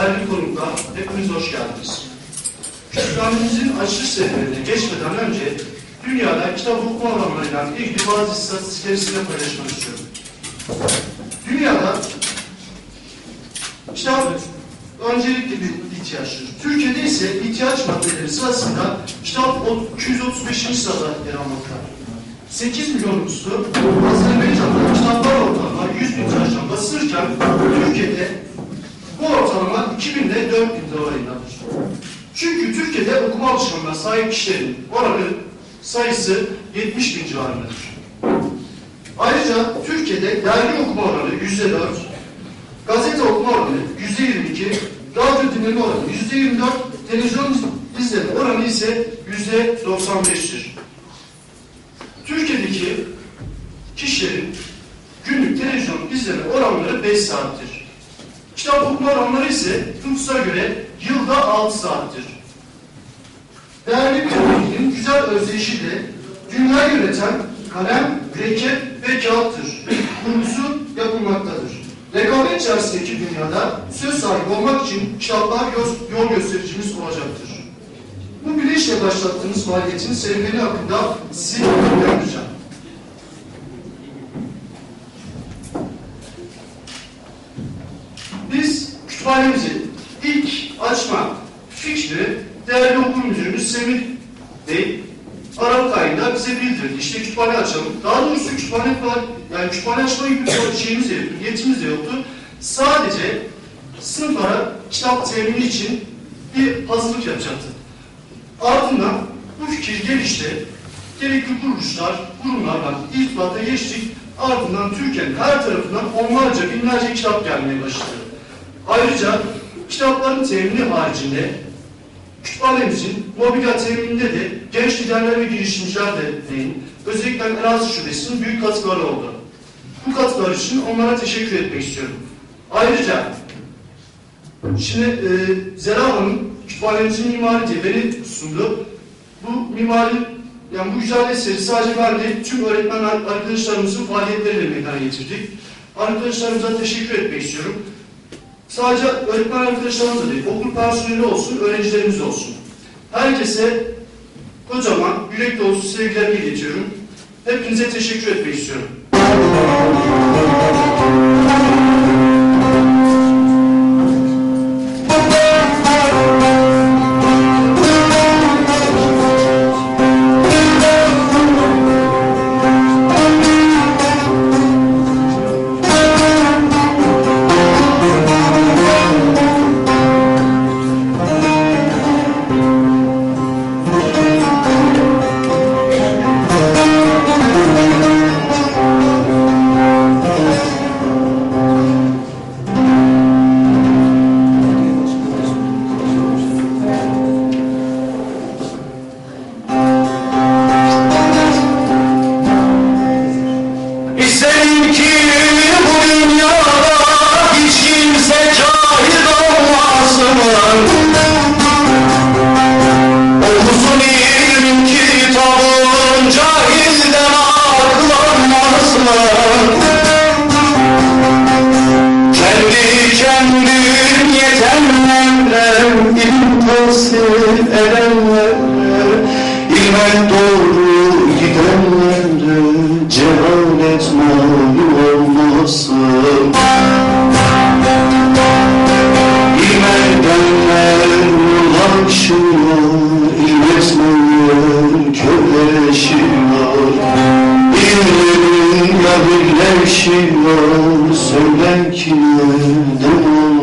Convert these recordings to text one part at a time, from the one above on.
değerli konuklar, hepiniz hoş geldiniz. Kütüphanemizin açılış serüvenine geçmeden önce dünyada kitap okuma oranlarıyla ilgili bazı istatistikleri sizinle paylaşmak istiyorum. Dünyada kitap öncelikli bir ihtiyaçtır. Türkiye'de ise ihtiyaç maddeleri sırasında kitap 235. sırada yer almaktadır. 8 milyon nüfuslu Azerbaycan'da kitaplar ortalama 100 bin tirajdan basılırken Türkiye'de ortalama 2000 ile 4000 dolayındadır. Çünkü Türkiye'de okuma alışkanlığına sahip kişilerin oranı sayısı 70 bin civarındadır. Ayrıca Türkiye'de dergi okuma oranı %4, gazete okuma oranı %22, radyo dinleme oranı %24, televizyon izleme oranı ise %95'tir. Türkiye'deki kişilerin günlük televizyon izleme oranları 5 saattir. Kitap okuma oranları ise nüfusa göre yılda 6 saattir. Değerli bir bilginin güzel özdeşiyle dünya yöneten kalem, mürekkep ve kağıttır. Kurgusu yapılmaktadır. Rekabet içerisindeki dünyada söz sahibi olmak için kitaplar yol göstericimiz olacaktır. Bu bilinçle başlattığımız faaliyetin serüveni hakkında sizi bilgilendireceğim. Biz kütüphanemizi ilk açma fikri değerli okul müdürümüz Semih Bey Aralık ayında bize bildirdi. İşte kütüphane açalım. Daha doğrusu kütüphane falan, yani kütüphane açma gibi bir şeyimiz de yoktu, yetimiz de yoktu. Sadece sınıflara kitap temini için bir hazırlık yapacaktı. Ardından bu fikir gelişti. Gerekli kuruluşlar, kurumlarla irtibata geçtik. Ardından Türkiye'nin her tarafından onlarca, binlerce kitap gelmeye başladı. Ayrıca kitapların temini haricinde kütüphanemizin mobilya temininde de genç liderler ve girişimciler de deyin. Özellikle Elazığ Şubesi'nin büyük katkıları oldu. Bu katkılar için onlara teşekkür etmek istiyorum. Ayrıca şimdi e, Zera Hanım kütüphanemizin mimari diye beni sundu. Bu mimari, yani bu güzel eseri sadece ben değil, tüm öğretmen arkadaşlarımızın faaliyetleriyle meydana getirdik. Arkadaşlarımıza teşekkür etmek istiyorum. Sadece öğretmen arkadaşlarımız da değil, okul personeli olsun, öğrencilerimiz olsun. Herkese kocaman, yürek dolusu sevgilerimi iletiyorum. Hepinize teşekkür etmek istiyorum. Tahsil edenlerle ilmen doğru gidenlerle cehalet mali olmasın. İlmendenler ulaşıyor, ilmetmeyen köleşiyor. İlmenin ya birleşiyor, söylen ki neden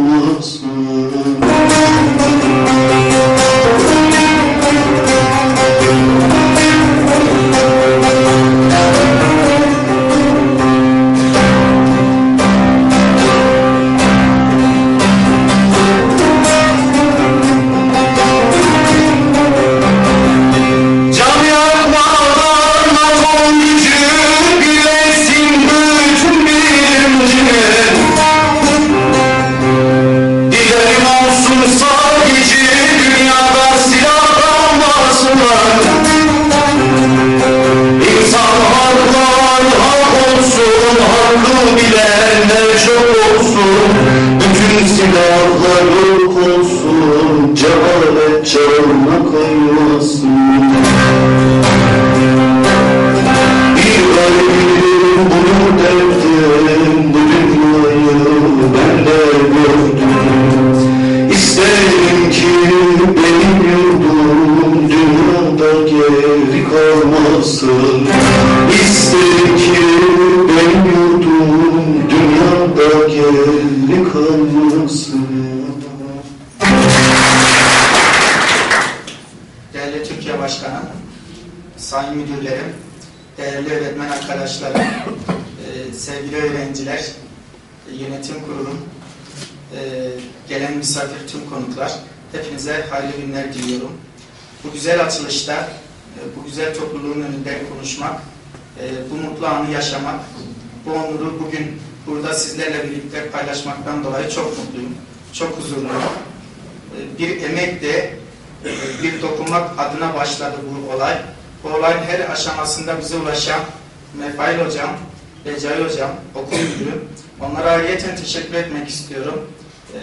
kurulum, e, gelen misafir tüm konuklar, hepinize hayırlı günler diliyorum. Bu güzel açılışta, e, bu güzel topluluğun önünde konuşmak, e, bu mutlu anı yaşamak, bu onuru bugün burada sizlerle birlikte paylaşmaktan dolayı çok mutluyum, çok huzurluyum. E, Bir emekle e, bir dokunmak adına başladı bu olay. Bu olayın her aşamasında bize ulaşan Mefail Hocam, Recai Hocam, okul müdürü, onlara ayrıyeten teşekkür etmek istiyorum. E,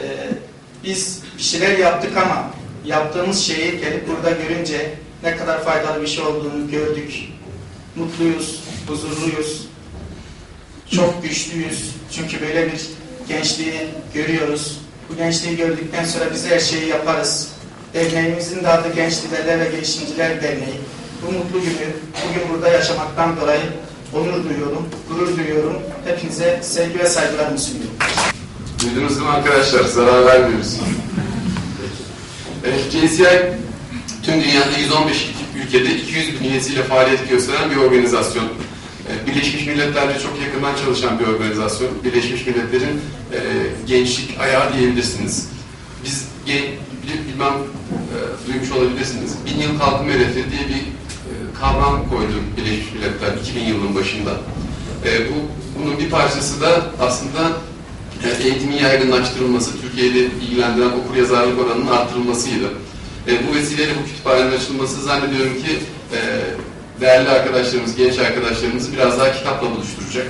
Biz bir şeyler yaptık ama yaptığımız şeyi gelip burada görünce ne kadar faydalı bir şey olduğunu gördük. Mutluyuz, huzurluyuz, çok güçlüyüz. Çünkü böyle bir gençliği görüyoruz. Bu gençliği gördükten sonra biz her şeyi yaparız. Derneğimizin de adı Genç Liderler ve Girişimciler Derneği. Bu mutlu günü bugün burada yaşamaktan dolayı onur duyuyorum, gurur duyuyorum. Hepinize sevgi ve saygılarımı sunuyorum. Duydunuz değil arkadaşlar? Zarar vermiyoruz. JCI tüm dünyada 115 ülkede 200 bin üyesiyle faaliyet gösteren bir organizasyon. Ee, Birleşmiş Milletler'le çok yakından çalışan bir organizasyon. Birleşmiş Milletler'in e, gençlik ayağı diyebilirsiniz. Biz gen, bil- bilmem e, duymuş olabilirsiniz. Bin yıl kalkınma hedefi diye bir e, kavram koydu Birleşmiş Milletler 2000 yılının başında. E, bu bunun bir parçası da aslında e, eğitimin yaygınlaştırılması, Türkiye'de ilgilendiren okur yazarlık oranının arttırılmasıydı. E, bu vesileyle bu kütüphanenin açılması zannediyorum ki e, değerli arkadaşlarımız, genç arkadaşlarımızı biraz daha kitapla buluşturacak.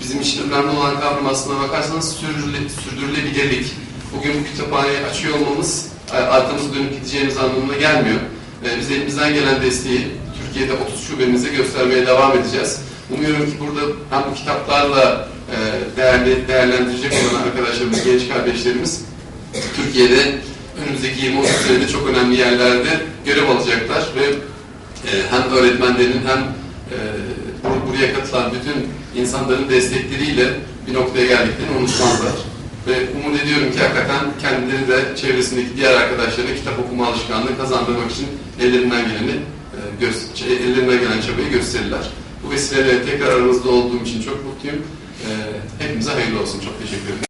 Bizim için önemli olan kavram aslına bakarsanız sürdürüle, sürdürülebilirlik. Bugün bu kütüphaneyi açıyor olmamız e, arkamızı dönüp gideceğimiz anlamına gelmiyor. E, biz elimizden gelen desteği Türkiye'de 30 şubemizde göstermeye devam edeceğiz. Umuyorum ki burada hem bu kitaplarla e, değerli değerlendirecek olan arkadaşlarımız, genç kardeşlerimiz Türkiye'de önümüzdeki 20-30 senede çok önemli yerlerde görev alacaklar ve e, hem öğretmenlerin hem e, bur- buraya katılan bütün insanların destekleriyle bir noktaya geldiklerini unutmazlar. Ve umut ediyorum ki hakikaten kendileri de çevresindeki diğer arkadaşlarına kitap okuma alışkanlığı kazandırmak için ellerinden geleni ellerinden gelen çabayı gösterirler. Bu vesileyle tekrar aranızda olduğum için çok mutluyum. E, hepimize hayırlı olsun. Çok teşekkür ederim.